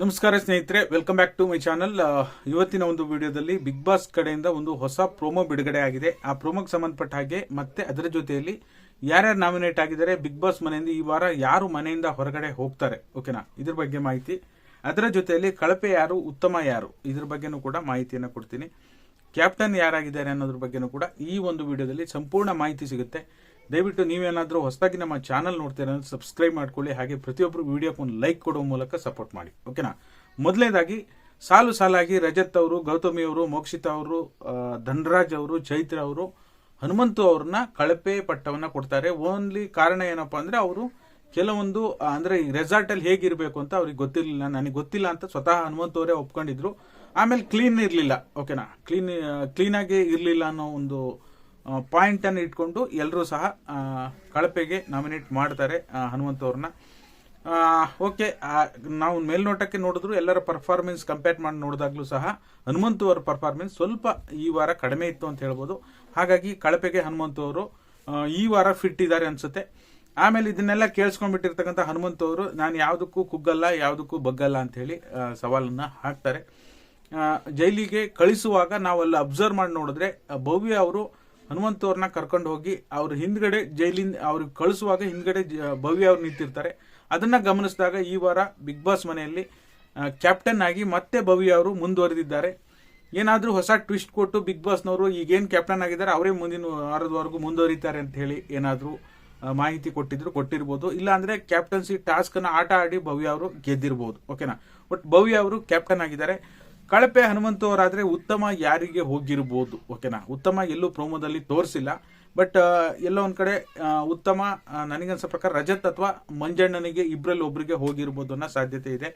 ನಮಸ್ಕಾರ ಸ್ನೇಹಿತರೆ welcome back to my channel ಇವತ್ತಿನ ಒಂದು ವಿಡಿಯೋದಲ್ಲಿ ಬಿಗ್ ಬಾಸ್ ಕಡೆಯಿಂದ ಒಂದು ಹೊಸ ಪ್ರೋಮೋ ಬಿಡುಗಡೆ ಆಗಿದೆ. ಆ ಪ್ರೋಮೋಗೆ ಸಂಬಂಧಪಟ್ಟ ಹಾಗೆ ಮತ್ತೆ ಅದರ ಜೊತೆಯಲ್ಲಿ ಯಾರ್ಯಾರು ನಾಮಿನೇಟ್ ಆಗಿದ್ದಾರೆ ಬಿಗ್ ಬಾಸ್ ಮನೆಯಿಂದ ಈ ವಾರ ಯಾರು ಮನೆಯಿಂದ ಹೊರಗಡೆ ಹೋಗ್ತಾರೆ ಓಕೆನಾ ಇದ್ರ ಬಗ್ಗೆ ಮಾಹಿತಿ. ಅದರ ಜೊತೆಯಲ್ಲಿ ಕಳಪೆ ಯಾರು, ಉತ್ತಮ ಯಾರು? ಇದ್ರ ಬಗ್ಗೆನೂ ಕೂಡ ಮಾಹಿತಿಯನ್ನು ಕೊಡ್ತೀನಿ. ಕ್ಯಾಪ್ಟನ್ ಯಾರಾಗಿದ್ದಾರೆ ಅನ್ನೋದ್ರ ಬಗ್ಗೆನೂ ಕೂಡ ಈ ಒಂದು ವಿಡಿಯೋದಲ್ಲಿ ಸಂಪೂರ್ಣ ಮಾಹಿತಿ ಸಿಗುತ್ತೆ. ದಯವಿಟ್ಟು ನೀವೇನಾದರೂ ಹೊಸದಾಗಿ ನಮ್ಮ ಚಾನಲ್ ನೋಡ್ತೀರ ಸಬ್ಸ್ಕ್ರೈಬ್ ಮಾಡ್ಕೊಳ್ಳಿ. ಹಾಗೆ ಪ್ರತಿಯೊಬ್ಬರು ವಿಡಿಯೋಕ್ಕೆ ಒಂದು ಲೈಕ್ ಕೊಡೋ ಮೂಲಕ ಸಪೋರ್ಟ್ ಮಾಡಿ. ಓಕೆನಾ ಮೊದಲನೇದಾಗಿ, ಸಾಲು ಸಾಲಾಗಿ ರಜತ್ ಅವರು, ಗೌತಮಿ ಅವರು, ಮೋಕ್ಷಿತಾ ಅವರು ಧನರಾಜ್ ಅವರು, ಚೈತ್ರ ಅವರು, ಹನುಮಂತು ಅವ್ರನ್ನ ಕಳಪೆ ಪಟ್ಟವನ್ನ ಕೊಡ್ತಾರೆ. ಓನ್ಲಿ ಕಾರಣ ಏನಪ್ಪಾ ಅಂದ್ರೆ ಅವರು ಕೆಲವೊಂದು ಅಂದರೆ ಈ ರೆಸಾರ್ಟ್ ಅಲ್ಲಿ ಹೇಗಿರ್ಬೇಕು ಅಂತ ಅವ್ರಿಗೆ ಗೊತ್ತಿರಲಿಲ್ಲ. ನನಗೆ ಗೊತ್ತಿಲ್ಲ ಅಂತ ಸ್ವತಃ ಹನುಮಂತ ಅವರೇ ಒಪ್ಕೊಂಡಿದ್ರು. ಆಮೇಲೆ ಕ್ಲೀನ್ ಇರಲಿಲ್ಲ. ಓಕೆನಾ ಕ್ಲೀನ್ ಕ್ಲೀನಾಗಿ ಇರಲಿಲ್ಲ ಅನ್ನೋ ಒಂದು ಪಾಯಿಂಟ್ ಅನ್ನು ಇಟ್ಕೊಂಡು ಎಲ್ಲರೂ ಸಹ ಕಳಪೆಗೆ ನಾಮಿನೇಟ್ ಮಾಡ್ತಾರೆ ಹನುಮಂತ ಅವ್ರನ್ನ. ಓಕೆ ನಾವು ಮೇಲ್ನೋಟಕ್ಕೆ ನೋಡಿದ್ರು ಎಲ್ಲರ ಪರ್ಫಾರ್ಮೆನ್ಸ್ ಕಂಪೇರ್ ಮಾಡಿ ನೋಡಿದಾಗ್ಲೂ ಸಹ ಹನುಮಂತು ಅವರ ಪರ್ಫಾರ್ಮೆನ್ಸ್ ಸ್ವಲ್ಪ ಈ ವಾರ ಕಡಿಮೆ ಇತ್ತು ಅಂತ ಹೇಳ್ಬೋದು. ಹಾಗಾಗಿ ಕಳಪೆಗೆ ಹನುಮಂತು ಅವರು ಈ ವಾರ ಫಿಟ್ ಇದ್ದಾರೆ ಅನ್ಸುತ್ತೆ. ಆಮೇಲೆ ಇದನ್ನೆಲ್ಲ ಕೇಳಿಸ್ಕೊಂಡ್ಬಿಟ್ಟಿರ್ತಕ್ಕಂಥ ಹನುಮಂತು ಅವರು, ನಾನು ಯಾವುದಕ್ಕೂ ಕುಗ್ಗಲ್ಲ, ಯಾವುದಕ್ಕೂ ಬಗ್ಗಲ್ಲ ಅಂತ ಸವಾಲನ್ನ ಹಾಕ್ತಾರೆ. ಜೈಲಿಗೆ ಕಳಿಸುವಾಗ ನಾವು ಅಬ್ಸರ್ವ್ ಮಾಡಿ ನೋಡಿದ್ರೆ, ಭವ್ಯ ಅವರು ಹನುಮಂತ ಅವ್ರನ್ನ ಕರ್ಕೊಂಡು ಹೋಗಿ ಅವ್ರ ಹಿಂದ್ಗಡೆ ಜೈಲಿಂದ ಅವ್ರಿಗೆ ಕಳಿಸುವಾಗ ಹಿಂದ್ಗಡೆ ಭವ್ಯ ಅವ್ರು ನಿಂತಿರ್ತಾರೆ. ಅದನ್ನ ಗಮನಿಸಿದಾಗ ಈ ವಾರ ಬಿಗ್ ಬಾಸ್ ಮನೆಯಲ್ಲಿ ಕ್ಯಾಪ್ಟನ್ ಆಗಿ ಮತ್ತೆ ಭವ್ಯ ಅವರು ಮುಂದುವರೆದಿದ್ದಾರೆ. ಏನಾದರೂ ಹೊಸ ಟ್ವಿಸ್ಟ್ ಕೊಟ್ಟು ಬಿಗ್ ಬಾಸ್ನವರು ಈಗೇನು ಕ್ಯಾಪ್ಟನ್ ಆಗಿದ್ದಾರೆ, ಅವರೇ ಮುಂದಿನ ವಾರದವರೆಗೂ ಮುಂದುವರಿತಾರೆ ಅಂತ ಹೇಳಿ ಏನಾದರೂ ಮಾಹಿತಿ ಕೊಟ್ಟಿದ್ರು, ಕೊಟ್ಟಿರ್ಬೋದು. ಇಲ್ಲ ಅಂದ್ರೆ ಕ್ಯಾಪ್ಟನ್ಸಿ ಟಾಸ್ಕ್ ಅನ್ನ ಆಟ ಆಡಿ ಭವ್ಯ ಅವರು ಗೆದ್ದಿರ್ಬೋದು. ಓಕೆನಾ? ಬಟ್ ಭವ್ಯ ಅವರು ಕ್ಯಾಪ್ಟನ್ ಆಗಿದ್ದಾರೆ. ಕಳಪೆ ಹನುಮಂತು ಅವರಾದ್ರೆ ಉತ್ತಮ ಯಾರಿಗೆ ಹೋಗಿರ್ಬೋದು, ಓಕೆನಾ? ಉತ್ತಮ ಎಲ್ಲೂ ಪ್ರೋಮೋದಲ್ಲಿ ತೋರಿಸಿಲ್ಲ. ಬಟ್ ಎಲ್ಲೋ ಒಂದು ಕಡೆ ಉತ್ತಮ ನನಗೆ ನನಗನ್ಸೋ ಪ್ರಕಾರ ರಜತ್ ಅಥವಾ ಮಂಜಣ್ಣನಿಗೆ ಇಬ್ರಲ್ಲಿ ಒಬ್ಬರಿಗೆ ಹೋಗಿರ್ಬೋದು ಅನ್ನೋ ಸಾಧ್ಯತೆ ಇದೆ.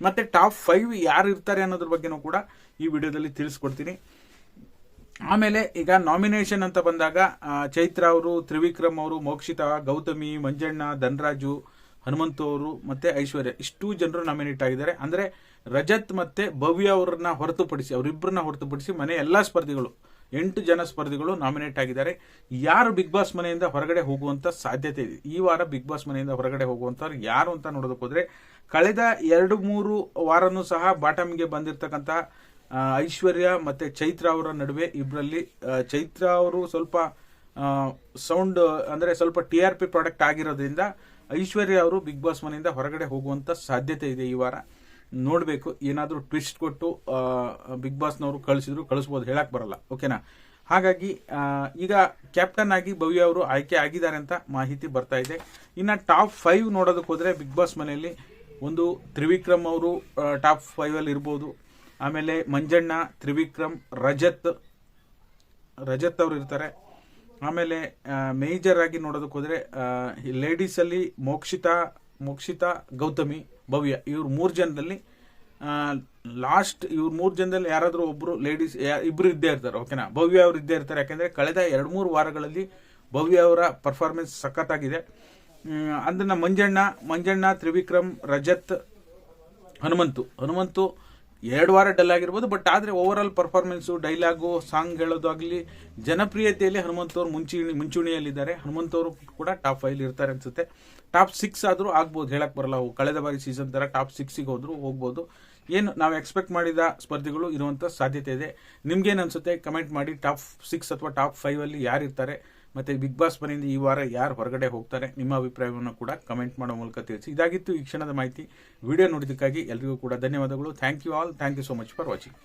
ಮತ್ತೆ ಟಾಪ್ ಫೈವ್ ಯಾರು ಇರ್ತಾರೆ ಅನ್ನೋದ್ರ ಬಗ್ಗೆನೂ ಕೂಡ ಈ ವಿಡಿಯೋದಲ್ಲಿ ತಿಳಿಸ್ಕೊಡ್ತೀನಿ. ಆಮೇಲೆ ಈಗ ನಾಮಿನೇಷನ್ ಅಂತ ಬಂದಾಗ ಚೈತ್ರ ಅವರು, ತ್ರಿವಿಕ್ರಮ್ ಅವರು, ಮೋಕ್ಷಿತಾ, ಗೌತಮಿ, ಮಂಜಣ್ಣ, ಧನರಾಜು ಹನುಮಂತು ಅವರು ಮತ್ತೆ ಐಶ್ವರ್ಯ, ಇಷ್ಟು ಜನರು ನಾಮಿನೇಟ್ ಆಗಿದ್ದಾರೆ. ಅಂದ್ರೆ ರಜತ್ ಮತ್ತೆ ಭವ್ಯ ಅವರನ್ನ ಹೊರತುಪಡಿಸಿ ಅವರಿಬ್ಬರನ್ನ ಹೊರತುಪಡಿಸಿ ಮನೆ ಎಲ್ಲಾ ಸ್ಪರ್ಧಿಗಳು, ಎಂಟು ಜನ ಸ್ಪರ್ಧಿಗಳು ನಾಮಿನೇಟ್ ಆಗಿದ್ದಾರೆ. ಯಾರು ಬಿಗ್ ಬಾಸ್ ಮನೆಯಿಂದ ಹೊರಗಡೆ ಹೋಗುವಂತ ಸಾಧ್ಯತೆ ಇದೆ? ಈ ವಾರ ಬಿಗ್ ಬಾಸ್ ಮನೆಯಿಂದ ಹೊರಗಡೆ ಹೋಗುವಂತವ್ರು ಯಾರು ಅಂತ ನೋಡೋದಕ್ಕೆ ಹೋದ್ರೆ, ಕಳೆದ ಎರಡು ಮೂರು ವಾರನೂ ಸಹ ಬಾಟಮ್ಗೆ ಬಂದಿರತಕ್ಕಂತ ಐಶ್ವರ್ಯ ಮತ್ತೆ ಚೈತ್ರ ಅವರ ನಡುವೆ ಇಬ್ಬರಲ್ಲಿ ಚೈತ್ರ ಅವರು ಸ್ವಲ್ಪ ಸೌಂಡ್, ಅಂದ್ರೆ ಸ್ವಲ್ಪ ಟಿ ಆರ್ ಪಿ ಪ್ರಾಡಕ್ಟ್ ಆಗಿರೋದ್ರಿಂದ ಐಶ್ವರ್ಯ ಅವರು ಬಿಗ್ ಬಾಸ್ ಮನೆಯಿಂದ ಹೊರಗಡೆ ಹೋಗುವಂತ ಸಾಧ್ಯತೆ ಇದೆ ಈ ವಾರ. ನೋಡಬೇಕು, ಏನಾದರೂ ಟ್ವಿಸ್ಟ್ ಕೊಟ್ಟು ಬಿಗ್ ಬಾಸ್ನವರು ಕಳಿಸಿದ್ರು, ಕಳಿಸ್ಬೋದು ಹೇಳಕ್ಕೆ ಬರಲ್ಲ, ಓಕೆನಾ? ಹಾಗಾಗಿ ಈಗ ಕ್ಯಾಪ್ಟನ್ ಆಗಿ ಭವ್ಯ ಅವರು ಆಯ್ಕೆ ಆಗಿದ್ದಾರೆ ಅಂತ ಮಾಹಿತಿ ಬರ್ತಾ ಇದೆ. ಇನ್ನು ಟಾಪ್ ಫೈವ್ ನೋಡೋದಕ್ಕೆ ಹೋದರೆ ಬಿಗ್ ಬಾಸ್ ಮನೆಯಲ್ಲಿ ಒಂದು ತ್ರಿವಿಕ್ರಮ್ ಅವರು ಟಾಪ್ ಫೈವಲ್ಲಿ ಇರ್ಬೋದು. ಆಮೇಲೆ ಮಂಜಣ್ಣ, ತ್ರಿವಿಕ್ರಮ್, ರಜತ್ ರಜತ್ ಅವರು ಇರ್ತಾರೆ. ಆಮೇಲೆ ಮೇಜರ್ ಆಗಿ ನೋಡೋದಕ್ಕೆ ಹೋದ್ರೆ ಲೇಡೀಸ್ ಅಲ್ಲಿ ಮೋಕ್ಷಿತಾ ಮೋಕ್ಷಿತಾ, ಗೌತಮಿ, ಭವ್ಯ ಇವ್ರ ಮೂರು ಜನದಲ್ಲಿ ಲಾಸ್ಟ್ ಇವ್ರ ಮೂರು ಜನದಲ್ಲಿ ಯಾರಾದರೂ ಒಬ್ರು ಲೇಡೀಸ್ ಇಬ್ರು ಇದ್ದೇ ಇರ್ತಾರೆ ಓಕೆನಾ ಭವ್ಯ ಅವರು ಇದ್ದೇ ಇರ್ತಾರೆ, ಯಾಕಂದ್ರೆ ಕಳೆದ ಎರಡು ಮೂರು ವಾರಗಳಲ್ಲಿ ಭವ್ಯ ಅವರ ಪರ್ಫಾರ್ಮೆನ್ಸ್ ಸಖತ್ತಾಗಿದೆ. ಅದನ್ನ ಮಂಜಣ್ಣ ಮಂಜಣ್ಣ, ತ್ರಿವಿಕ್ರಮ್, ರಜತ್, ಹನುಮಂತು. ಹನುಮಂತು ಎರಡು ವಾರ ಡಲ್ ಆಗಿರ್ಬೋದು ಬಟ್ ಆದರೆ over all performance dialogue song ಹೇಳೋದಾಗಲಿ ಜನಪ್ರಿಯತೆಯಲ್ಲಿ ಹನುಮಂತ ಅವರು ಮುಂಚೂಣಿ, ಮುಂಚೂಣಿಯಲ್ಲಿದ್ದಾರೆ. ಹನುಮಂತ ಅವರು ಕೂಡ ಟಾಪ್ ಫೈವ್ ಇರ್ತಾರೆ ಅನಿಸುತ್ತೆ. ಟಾಪ್ ಸಿಕ್ಸ್ ಆದರೂ ಆಗ್ಬೋದು ಹೇಳಕ್ಕೆ ಬರಲ್ಲ. ಕಳೆದ ಬಾರಿ ಸೀಸನ್ ಥರ ಟಾಪ್ ಸಿಕ್ಸಿಗೆ ಹೋದರೂ ಹೋಗ್ಬೋದು. ಏನು ನಾವು ಎಕ್ಸ್ಪೆಕ್ಟ್ ಮಾಡಿದ ಸ್ಪರ್ಧಿಗಳು ಇರುವಂಥ ಸಾಧ್ಯತೆ ಇದೆ. ನಿಮ್ಗೇನು ಅನ್ಸುತ್ತೆ? ಕಮೆಂಟ್ ಮಾಡಿ. ಟಾಪ್ ಸಿಕ್ಸ್ ಅಥವಾ ಟಾಪ್ ಫೈವಲ್ಲಿ ಯಾರಿರ್ತಾರೆ? ಮತ್ತೆ ಬಿಗ್ ಬಾಸ್ ಮನೆಯಿಂದ ಈ ವಾರ ಯಾರು ಹೊರಗಡೆ ಹೋಗ್ತಾರೆ ನಿಮ್ಮ ಅಭಿಪ್ರಾಯವನ್ನು ಕೂಡ ಕಮೆಂಟ್ ಮಾಡೋ ಮೂಲಕ ತಿಳಿಸಿ. ಇದಾಗಿತ್ತು ಈ ಕ್ಷಣದ ಮಾಹಿತಿ. ವಿಡಿಯೋ ನೋಡಿದ್ದಕ್ಕಾಗಿ ಎಲ್ರಿಗೂ ಕೂಡ ಧನ್ಯವಾದಗಳು. Thank you all thank you so much for watching